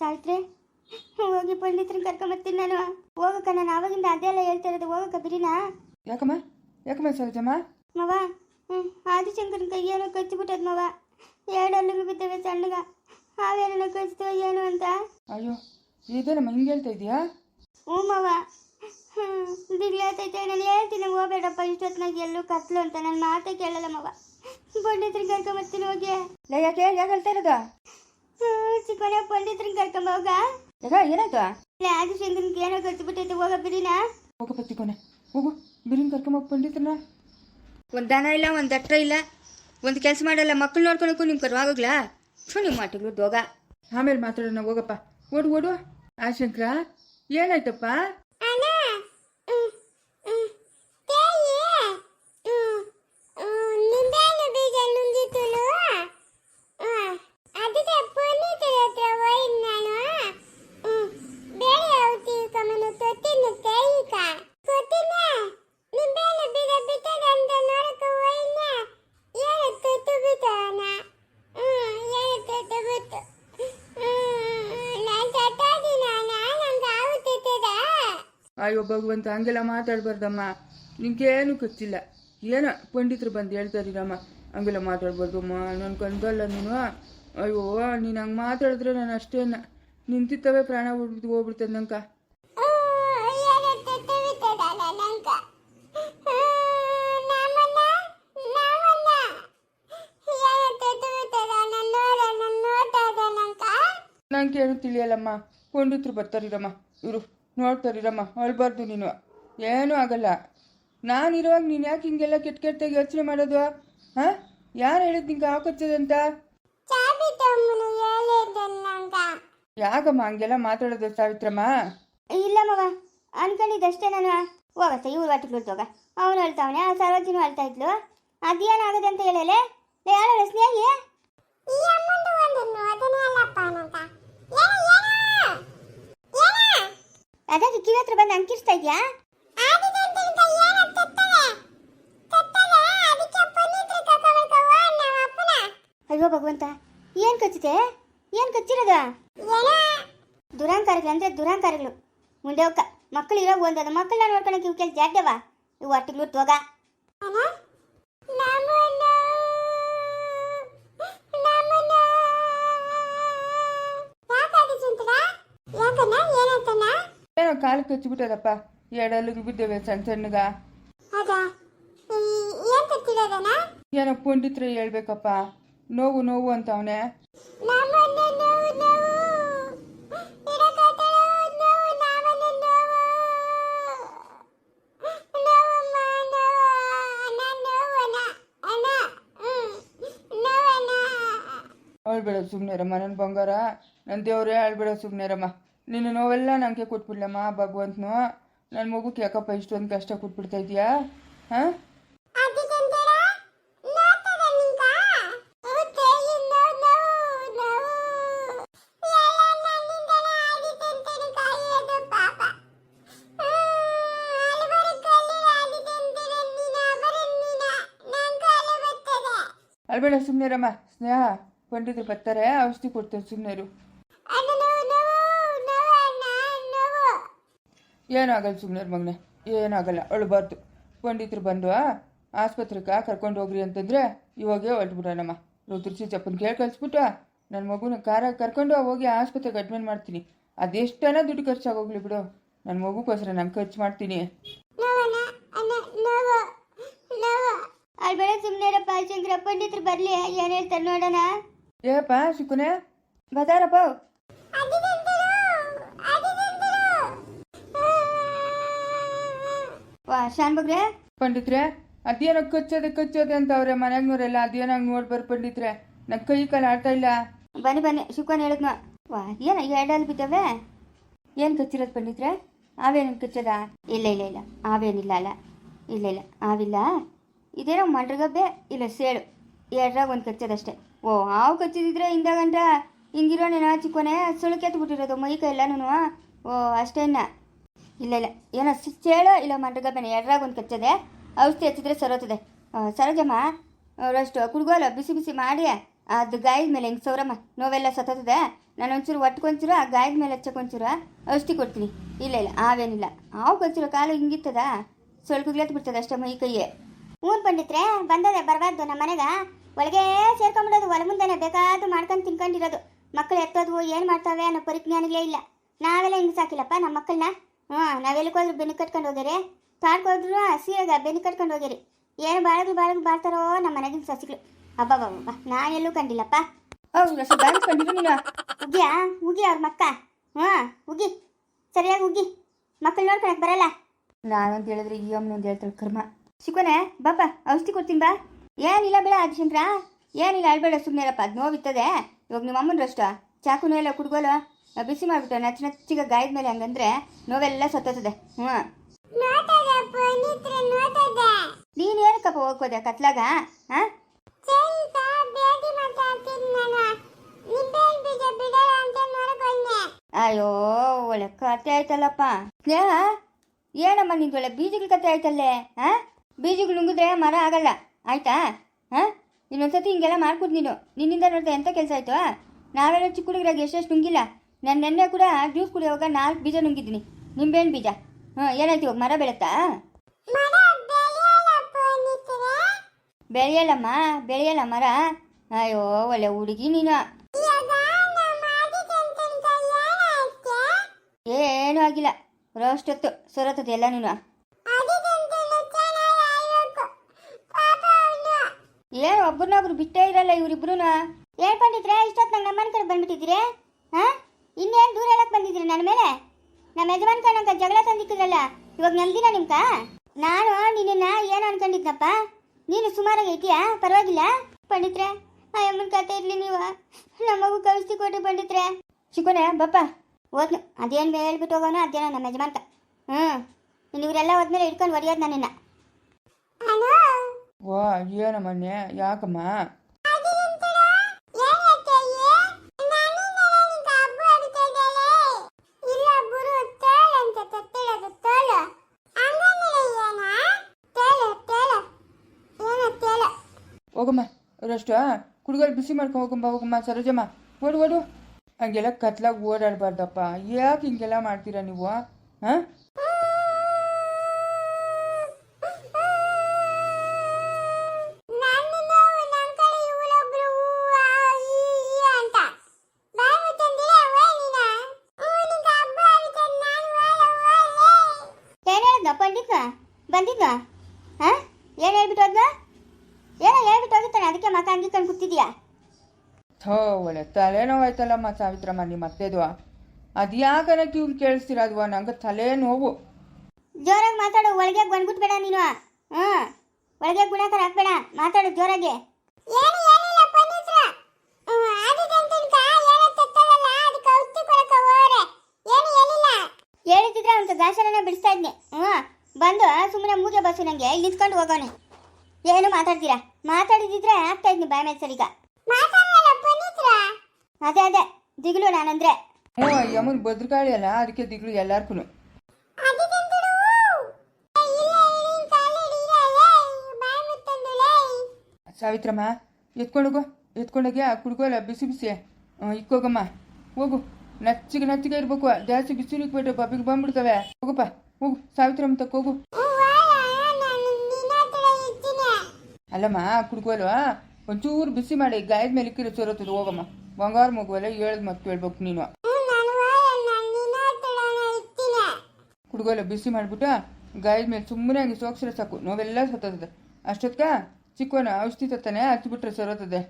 ಸಾವಿತ್ರಿ ಹೋಗಿ ಪಂಡಿತರನ್ನ ಕರ್ಕೊಂಬರ್ತೀನಿ ನಾನು. ಹೋಗಕ್ಕ ನಾನು ಆವಾಗಿಂದ ಅದೇ ಎಲ್ಲ ಹೇಳ್ತಾ ಇರೋದು. ಹೋಗಕ್ಕ ಬಿರಿನಾ ಯಾಕಮ್ಮ? ಯಾಕಮ್ಮ ಸರೋಜಮ್ಮ ಮವ ಆದಿಶಂಕರನ ಕೈ ಏನೋ ಕಚ್ಚಿಬಿಟ್ಟದ ಮವ. ಎರಡು ಅಲ್ಲಿಗೆ ಬಿದ್ದವೆ ಸಣ್ಣಗ. ಹಾವೇನೋ ಕಚ್ಚಿತು ಏನು ಅಂತ. ಅಯ್ಯೋ ಇದೇನಮ್ಮ ಹಿಂಗೆ ಹೇಳ್ತಾ ಇದೀಯಾ? ಹ್ಞೂ ಮವ. ಹೇಳ್ತೈತೆ ನಾನು ಹೇಳ್ತೀನಿ ಹೋಗ್ಬೇಡಪ್ಪ ಇಷ್ಟೊತ್ತಿನಾಗ ಎಲ್ಲೂ ಕತ್ಲು ಅಂತ. ನನ್ನ ಮಾತೇ ಕೇಳಲ್ಲ ಮವ. ಪಂಡಿತ್ರನ್ ಕರ್ಕೊಂಬರ್ತೀನಿ ಹೋಗಿ. ಲೇ ಯಾಕೆ ಯಾಕೆ ಹೇಳ್ತಾ ಇರೋದು? ಚಿಕ್ಕನ ಪಂಡಿತ್ರನ್ ಕರ್ಕೊಂಬೋಗ ಯಾಕ ಏನಾಯ್ತು? ಇಲ್ಲ ಆದಿಶಂಕರನ್ಗೆ ಏನೋ ಕಚ್ಚಿಬಿಟ್ಟೈತೆ ಹೋಗ ಬಿರಿನ. ಹೋಗಪ್ಪ ಹೋಗು ಬಿರಿನ್ ಕರ್ಕೊಂಬೋಗಿ ಪಂಡಿತ್ರನ ಒಂದು ದನ ಇಲ್ಲ ಒಂದು ದಟ್ಟ ಇಲ್ಲ. ಒಂದು ಕೆಲಸ ಮಾಡಲ್ಲ ಮಕ್ಕಳು ನೋಡ್ಕೊಳಕ್ಕೂ ನಿಮ್ಮ ಕರ್ವಾಗಲ್ಲ ನಿಮ್ಮ ಮಾಟಗಳು ದೋಗ. ಆಮೇಲೆ ಮಾತಾಡೋಣ ಹೋಗಪ್ಪ. ಓಡು ಓಡು. ಆ ಶಂಕರ ಏನಾಯ್ತಪ್ಪ? ಅಯ್ಯೋ ಭಗವಂತ ಹಂಗೆಲ್ಲ ಮಾತಾಡ್ಬಾರ್ದಮ್ಮ. ನಿಂಗೇನು ಗೊತ್ತಿಲ್ಲ. ಏನೋ ಪಂಡಿತರು ಬಂದು ಹೇಳ್ತಾರಿರಮ್ಮ ಹಂಗೆಲ್ಲ ಮಾತಾಡ್ಬಾರ್ದು ಅಮ್ಮ ನನ್ನ ಕಂದಲ್ಲ ನೀನು. ಅಯ್ಯೋ ನೀನು ಹಂಗೆ ಮಾತಾಡಿದ್ರೆ ನಾನು ಅಷ್ಟೇನ. ನಿಂತಿತ್ತವೆ ಪ್ರಾಣ ಹೋಗ್ಬಿಟ್ಟು ಹೋಗ್ಬಿಡ್ತದೆ ನಂಕ ಏನು ತಿಳಿಯಲ್ಲಮ್ಮ. ಪಂಡಿತರು ಬರ್ತಾರಿರಮ್ಮ. ಇರು. ನೋಡ್ತಾರಿರಮ್ಮ ಅಳ್ಬಾರ್ದು ನೀನು. ಏನೂ ಆಗಲ್ಲ. ನಾನಿರುವಾಗ ನೀನು ಯಾಕೆ ಹಿಂಗೆಲ್ಲ ಕೆಟ್ಟ ಕೆಟ್ಟಾಗಿ ಯೋಚನೆ ಮಾಡೋದು? ಹಾಂ? ಯಾರು ಹೇಳಿದ್ ನಿಂಗೆ ಹಾಕೊಚ್ಚದಂತ? ಯಾಕಮ್ಮ ಹಂಗೆಲ್ಲ ಮಾತಾಡೋದು ಸಾವಿತ್ರಮ್ಮ? ಇಲ್ಲ ಮಗ ಅನ್ಕೊಂಡಿದ್ದಷ್ಟೇ ನಾನು. ಹೋಗತ್ತೆ ಇವ್ರು ವಾಟಿಗೆ ಹೋಗ. ಅವನು ಹೇಳ್ತಾವನೆ ಆ ಸರೋಜಿನೂ ಹೇಳ್ತಾ ಇದ್ಲು. ಅದೇನಾಗದೆ ಅಂತ ಹೇಳಲೆ? ಯಾರ ಸ್ನೇಹಿ? ಅದಕ್ಕೆ ಕಿವಿ ಹತ್ರ ಬಂದು ಅಂಕಿರ್ತಾ ಇದೆಯಾ? ಅಯ್ಯೋ ಭಗವಂತ, ಏನ್ ಕಚ್ಚಿದೆ ಏನ್ ಕಚ್ಚಿರೋದ? ದುರಾಂಕಾರಗಳು ಅಂದ್ರೆ ದುರಾಂಕಾರಗಳು. ಮುಂದೆ ಹೋಗ ಮಕ್ಕಳು ಇರೋ ಒಂದದ ಮಕ್ಕಳನ್ನ ನೋಡ್ಕೊಳಕ್ಕೆ ಇವ್ ಕೆಲ ಜಾಡ್ಯವ? ಇವು ಒಟ್ಟಿಗೆ ಹೋಗ ಕಾಲು ಕಚ್ಚಿಬಿಟ್ಟದಪ್ಪ ಎರಡಲ್ಲಿಗೆ ಬಿದ್ದೇವೆ ಸಣ್ಣ ಸಣ್ಣಗ. ಏನೋ ಪಂಡಿತ್ರ ಹೇಳ್ಬೇಕಪ್ಪ. ನೋವು ನೋವು ಅಂತ ಅವನೇ. ಅಳ್ಬೇಡ ಸುಮ್ಮನೆರಮ್ಮ ನನ್ನ ಬಂಗಾರ. ನನ್ನ ದೇವರೇ ಹೇಳ್ಬೇಡ ಸುಮ್ಮನೆರಮ್ಮ ನಿನ್ನ ನೋವೆಲ್ಲ ನನಗೆ ಕೊಟ್ಬಿಡ್ಲಮ್ಮ ಭಗವಂತನು. ನನ್ನ ಮಗು ಯಾಕಪ್ಪ ಇಷ್ಟೊಂದು ಕಷ್ಟ ಕೊಟ್ಬಿಡ್ತಾ ಇದೀಯಾ? ಹಾಂ? ಅಳ್ಬೇಡ ಸುಮ್ಮನೆರಮ್ಮ ಸ್ನೇಹ ಪಂಡಿತರು ಬರ್ತಾರೆ ಔಷಧಿ ಕೊಡ್ತಾರೆ ಸುಮ್ಮನೆರು ಏನಾಗಲ್ಲ ಸುಮ್ಮನೆ ಮಗನೆ ಏನಾಗಲ್ಲ ಅಳಬಾರ್ದು ಪಂಡಿತರು ಬಂದು ಆಸ್ಪತ್ರೆಗೆ ಕರ್ಕೊಂಡು ಹೋಗ್ರಿ ಅಂತಂದ್ರೆ ಇವಾಗೇ ಹೊರಟ್ಬಿಡೋಣಮ್ಮ. ರುದ್ರಸಿ ಚಪ್ಪನ್ ಕೇಳಿ ಕಳಿಸ್ಬಿಟ್ಟು ನನ್ನ ಮಗುನ ಕಾರ ಕರ್ಕೊಂಡು ಹೋಗಿ ಆಸ್ಪತ್ರೆಗೆ ಅಡ್ಮಿಟ್ ಮಾಡ್ತೀನಿ. ಅದೆಷ್ಟನ ದುಡ್ಡು ಖರ್ಚಾಗೋಗ್ಲಿ ಬಿಡು. ನನ್ನ ಮಗುಗೋಸ್ಕರ ನಾನು ಖರ್ಚು ಮಾಡ್ತೀನಿ. ಅಲ್ಲಿ ಬೇಡ ಸುಮ್ಮನೆರಪ್ಪ ಶಂಕರ ಪಂಡಿತರು ಬರ್ಲಿ ಏನ್ ಹೇಳ್ತಾರೆ ನೋಡೋಣ. ಏಪಾ ಸುಕುನೆ? ಬದಾರಪ್ಪ? ವಾ ಶಾನ್ ಬಗ್ರೆ? ಪಂಡಿತ್ರೆ ಅದೇನೋ ಕಚ್ಚೋದೆ ಕಚ್ಚೋದೆ ಅಂತ ಅವ್ರೆ ಮನೆಯಾಗ್ನವರೆಲ್ಲ ಅದೇನೋ ನೋಡಿ ಬರ್ ಪಂಡಿತ್ರೆ. ನನ್ನ ಕೈ ಕಾಲು ಆಡ್ತಾ ಇಲ್ಲ. ಬನ್ನಿ ಬನ್ನಿ ಶಿವಕನ್ ಹೇಳಕ್ ವಾ ಏನ ಎರಡಲ್ಲಿ ಬಿದ್ದವೆ? ಏನು ಕಚ್ಚಿರೋದು ಪಂಡಿತ್ರೆ? ಆವೇನು ಕಚ್ಚದ? ಇಲ್ಲ ಇಲ್ಲ ಇಲ್ಲ ಆವೇನಿಲ್ಲ ಅಲ್ಲ. ಇಲ್ಲ ಇಲ್ಲ ಆವಿಲ್ಲ. ಇದೇನೋ ಮಂಡ್ರಗಬ್ಬೆ ಇಲ್ಲ ಸೇಳು ಎರಡ್ರಾಗ ಒಂದು ಕಚ್ಚದಷ್ಟೇ. ಓ ಹಾವು ಕಚ್ಚಿದಿದ್ರೆ ಹಿಂದ ಗಂಟ ಹಿಂಗಿರೋನೇನೋ ಚಿಕ್ಕೋನೆ ಸುಳಕೆತ್ ಬಿಟ್ಟಿರೋದು ಮೈ ಕೈ ಎಲ್ಲನೂ ಓ ಅಷ್ಟೇನ. ಇಲ್ಲ ಇಲ್ಲ. ಏನೋ ಸಿ- ಹೇಳೋ ಇಲ್ಲ ಬೇನೆ ಎರಡ್ರಾಗ ಒಂದು ಕಚ್ಚದೆ. ಔಷಧಿ ಹಚ್ಚಿದ್ರೆ ಸರೋತದೆ. ಸರೋಜಮ್ಮ ಅವರಷ್ಟು ಕುಡ್ಗೋಲು ಬಿಸಿ ಬಿಸಿ ಮಾಡಿ ಅದು ಗಾಯದ ಮೇಲೆ ಹೆಂಗೆ ಸೌರಮ್ಮ, ನೋವೆಲ್ಲ ಸತ್ತದೆ. ನಾನು ಒಂಚೂರು ಒಟ್ಕೊಂಚೂರು, ಆ ಗಾಯದ ಮೇಲೆ ಹಚ್ಚಕೊಂಚೂರು ಔಷಧಿ ಕೊಡ್ತೀನಿ. ಇಲ್ಲ ಇಲ್ಲ ಆವೇನಿಲ್ಲ ಅವಕ್ಕೊಂಚೂರು ಕಾಲು ಹಿಂಗಿತ್ತದ? ಸೊಳ್ಗುಗ್ಲೆತ್ ಬಿಡ್ತದೆ ಅಷ್ಟೇ ಈ ಕೈಯೇ. ಹ್ಞೂ ಬಂದಿದ್ರೆ ಬಂದದೆ ಬರಬಾರ್ದು ನಮ್ಮ ಮನೆಗ. ಒಳಗೆ ಸೇರ್ಕೊಂಬಿಡೋದು ಒಳ ಮುಂದೆನೆ ಬೇಕಾದ್ರೂ ಮಾಡ್ಕೊಂಡು ತಿನ್ಕೊಂಡಿರೋದು. ಮಕ್ಕಳು ಎತ್ತೋದು ಏನು ಮಾಡ್ತಾವೆ ಅನ್ನೋ ಪರಿಜ್ಞಾನಗಳೇ ಇಲ್ಲ. ನಾವೆಲ್ಲ ಹಿಂಗೆ ಸಾಕಿಲ್ಲಪ್ಪ ನಮ್ಮ ಮಕ್ಕಳನ್ನ ಹ್ಞೂ ನಾವೆಲ್ಲಕ್ಕೆ ಹೋದ್ರು ಬೆನ್ನು ಕಟ್ಕೊಂಡು ಹೋಗಿರಿ ಹಸಿ ಸೀರೆಗ ಬೆನ್ನು ಕಟ್ಕೊಂಡು ಹೋಗ್ಯಾರಿ. ಏನು ಬಾಳಗ್ಲು ಬಾಳಗ್ಲು ಬಾಳ್ತಾರೋ ನಮ್ಮ ಮನೆಗಿನ ಸಸಿಗಳು. ಅಬ್ಬಬ್ಬಬ್ಬ ಎಲ್ಲೂ ಕಂಡಿಲ್ಲಪ್ಪ. ನೀನು? ಉಗಿಯಾ ಉಗಿ ಅವ್ರ ಮಕ್ಕ. ಹ್ಞೂ ಉಗಿ ಸರಿಯಾಗಿ ಉಗಿ. ಮಕ್ಕಳು ನೋಡ್ಕೊಳಕ್ ಬರಲ್ಲ. ನಾನೊಂದು ಹೇಳಿದ್ರೆ ಈ ಅಮ್ಮನೊಂದು ಹೇಳ್ತಾಳೆ ಕರ್ಮ. ಸಿಕ್ಕೋನೆ ಬಾಪ ಔಷಧಿ ಕೊಡ್ತೀನಿ ಬಾ. ಏನಿಲ್ಲ ಬೇಡ ಆದಿಶಂಕ್ರ? ಏನಿಲ್ಲ ಅಳ್ಬೇಡ ಸುಮ್ಮನೆರಪ್ಪ ಅದು ನೋವಿತ್ತದೆ ಇವಾಗ ನಿಮ್ಮ ಅಮ್ಮನರಷ್ಟ? ಚಾಕುನು ಎಲ್ಲ ಕುಡ್ಗೋಲು? ಆ, ಬಿಸಿ ಮಾಡ್ಬಿಟ್ಟು ನಚ್ಚ ನಚ್ಚಿಗೆ ಗಾಯದ ಮೇಲೆ ಹಂಗಂದ್ರೆ ನೋವೆಲ್ಲ ಸತ್ತೋತದೆ. ಹ್ಞೂ ನೀನು ಏನಕ್ಕಪ್ಪ ಹೋಗ್ಕೋದೆ ಕತ್ಲಾಗ? ಹಾಂ? ಅಯ್ಯೋ ಒಳ್ಳೆ ಕತೆ ಆಯ್ತಲ್ಲಪ್ಪ. ಸ್ನೇಹ ಏನಮ್ಮ ನಿಂದೊಳ್ಳೆ ಬೀಜಗಳ ಕತೆ ಆಯ್ತಲ್ಲೇ? ಹ? ಬೀಜಗಳು ನುಂಗಿದ್ರೆ ಮರ ಆಗಲ್ಲ. ಆಯ್ತಾ? ಹಾ? ಇನ್ನೊಂದ್ಸತಿ ಹಿಂಗೆಲ್ಲ ಮಾಡ್ಕೊಡ್ ನೀನು. ನಿನ್ನಿಂದ ನೋಡಿದ್ರೆ ಎಂತ ಕೆಲಸ ಆಯ್ತು? ನಾವೆಲ್ಲ ಚಿಕ್ಕ ಹುಡುಗರಾಗಿ ಎಷ್ಟೆಷ್ಟು ನುಂಗಿಲ್ಲ. ನಾನು ನೆನ್ನೆ ಕೂಡ ಜ್ಯೂಸ್ ಕುಡಿಯುವಾಗ ನಾಲ್ಕು ಬೀಜ ನುಂಗಿದ್ದೀನಿ. ನಿಂಬೆಹಣ್ಣು ಬೀಜ. ಹಾಂ ಏನಾಯ್ತು ಇವಾಗ ಮರ ಬೆಳತ್ತಾ? ಬೆಳೆಯಲ್ಲಮ್ಮ, ಬೆಳೆಯಲ್ಲ ಮರ. ಅಯ್ಯೋ, ಒಳ್ಳೆ ಹುಡುಗಿ ನೀನು. ಏನೂ ಆಗಿಲ್ಲ. ರೋಷ್ಟೊತ್ತು ಸೊರತದೆ ಎಲ್ಲ ನೀನು. ಏನು ಒಬ್ರನ್ನೊಬ್ರು ಬಿಟ್ಟೇ ಇರಲ್ಲ ಇವ್ರಿಬ್ರು ಏನ್ ಪಂಡಿತ್ರೆ, ಇಷ್ಟೊತ್ತು ನಂಗೆ ನಮ್ಮನೆ ಕಡೆ ಬಂದ್ಬಿಟ್ಟಿದ್ದೀರಿ? ಹಾ? ಇನ್ನೇನು ದೂರ ಹೇಳಕ್ ಬಂದಿದ್ರಿ ನನ್ನ ಮೇಲೆ? ನಮ್ಮ ಯಜಮಾನ್ ಕಣಂಕ ಜಗಳ ತಂದಿಕ್ಕಿದ್ರಲ್ಲ ಇವಾಗ ನಂದಿನ ನಿಮ್ಕ? ನಾನು ನಿನ್ನ ಏನು ಅನ್ಕೊಂಡಿದ್ನಪ್ಪ? ನೀನು ಸುಮಾರಾಗಿ ಐತಿಯಾ ಪರವಾಗಿಲ್ಲ? ಪಂಡಿತ್ರೆ ಆ ಅಮ್ಮನ ಕತೆ ಇರ್ಲಿ ನೀವು. ಮಗು ಕಳಿಸ್ತಿ ಕೊಟ್ಟು ಪಂಡಿತ್ರೆ. ಚಿಕ್ಕೋನೆ ಬಪ್ಪ. ಓದ್ನು ಅದೇನು ಹೇಳ್ಬಿಟ್ಟು ಹೋಗೋನು ಅದೇನೋ ನಮ್ಮ ಯಜಮಾನ್ಕ ಹ್ಞೂ ನೀನು ಇವರೆಲ್ಲ ಹೋದ್ಮೇಲೆ ಇಟ್ಕೊಂಡು ಹೊಡಿಯೋದು ನನ್ನನ್ನು ಓ ಏನಮ್ಮ ಯಾಕಮ್ಮ? ಹೋಗಮ್ಮ ರಷ್ಟ ಕುಡುಗಲ್ ಬಿಸಿ ಮಾಡ್ಕೊ ಹೋಗಮ್ಮ ಹೋಗಮ್ಮ ಸರೋಜಮ್ಮ. ಓಡು ಓಡು. ಹಂಗೆಲ್ಲ ಕತ್ಲಾಗ ಓಡಾಡಬಾರ್ದಪ್ಪ. ಯಾಕೆ ಹಿಂಗೆಲ್ಲ ಮಾಡ್ತೀರಾ ನೀವು ಹಾಂ ಬಂದಿದ್ವಾ ಹಾ ಏನ್ ಹೇಳ್ಬಿಟ್ಟು ಹೋದ್ನ ಏನೋ ಹೇಳ್ಬಿಟ್ಟು ಹೋಗಿತ್ತಾನೆ ಅದಕ್ಕೆ ಮಕ್ಕ ಅಂಗಿಕೊಂಡು ಕೂತಿದ್ಯಾ ಥೋ ಒಳ್ಳೆ ತಲೆನೋವಾಯ್ತಲ್ಲಮ್ಮ ಸಾವಿತ್ರಮ್ಮ ನಿಮ್ಮ ಅತ್ತೆದು. ಅದ್ಯಾಕನ ಕಿವ್ ಕೇಳಿಸ್ತಿರೋದು ನಂಗೆ ತಲೆ ನೋವು ಜೋರಾಗಿ ಮಾತಾಡು ಒಳಗೆ ಬಂದ್ಬಿಟ್ಬೇಡ ನೀನು. ಹ್ಞೂ. ಒಳಗೆ ಗುಣಕರ ಹಾಕ್ಬೇಡ ಮಾತಾಡು ಜೋರಾಗಿ. ಹೇಳಿದ್ರೆ ಅವನ ದಾಸರನ್ನ ಬಿಡಿಸ್ತಾ ಇದ್ನೆ. ಹ್ಞೂ. ಬಂದು ಸುಮ್ಮನೆ ಮೂಗೆ ಬಸ್ಸು ನಂಗೆ ಇಲ್ಲಿ ನಿಂತ್ಕೊಂಡು ಹೋಗೋಣ ಏನು ಮಾತಾಡ್ತೀರಾ? ಮಾತಾಡಿದಿದ್ರೆ ಆಗ್ತಾ ಇದ್ನಿ ಬಾಯ್ ಮೇಲೆ ಸರಿಗ. ಅದೇ ಅದೇ ದಿಗ್ಲು ನಾನಂದ್ರೆ. ಹ್ಞೂ ಯಮನ್ ಭದ್ರಕಾಳಿ ಅಲ್ಲ ಅದಕ್ಕೆ ದಿಗ್ಲು ಎಲ್ಲಾರ್ಗೂ ಸಾವಿತ್ರಮ್ಮ ಎತ್ಕೊಂಡೋಗು ಎತ್ಕೊಂಡೋಗಿ ಆ ಕುಡ್ಕೋಲ್ಲ ಬಿಸಿ ಬಿಸಿ. ಇಕ್ಕೋಗಮ್ಮ ಹೋಗು. ನಚ್ಚಿಗೆ ನಚ್ಚಿಗೆ ಇರ್ಬೇಕು ಜಾಸ್ತಿ ಬಿಸಿಲು ಇಕ್ಬಿಟ್ಟು ಬಬ್ಬಿಗೆ ಬಂದ್ಬಿಡ್ತವೆ. ಹೋಗಪ್ಪ ಹೋಗು ಸಾವಿತ್ರಮ್ಮ ತಕ್ಕ ಹೋಗು. ಅಲ್ಲಮ್ಮ ಕುಡ್ಕೋಲ್ವ ಒಂಚೂರು ಬಿಸಿ ಮಾಡಿ, ಗಾಯದ ಮೇಲೆ ಇಕ್ಕಿರೋ ಸೋರತ್ತದ ಹೋಗಮ್ಮ. ಬಂಗಾರ ಮಗುವಲ್ಲ ಹೇಳ್ದ ಮತ್ತೆ ಕೇಳ್ಬೇಕು ನೀನು. ಕುಡ್ಗೋಲ್ಲ ಬಿಸಿ ಮಾಡಿಬಿಟ್ಟು, ಗಾಯದ ಮೇಲೆ ಸುಮ್ಮನೆ ಹಂಗೆ ಸೋಕ್ಸಿದ್ರೆ ಸಾಕು. ನೋವೆಲ್ಲ ಸತ್ತದ ಅಷ್ಟೊತ್ಕ ಚಿಕ್ಕವನ ಔಷಧಿ ತತ್ತಾನೆ ಹಚ್ಚಿಬಿಟ್ರೆ ಸರೋತದೆ.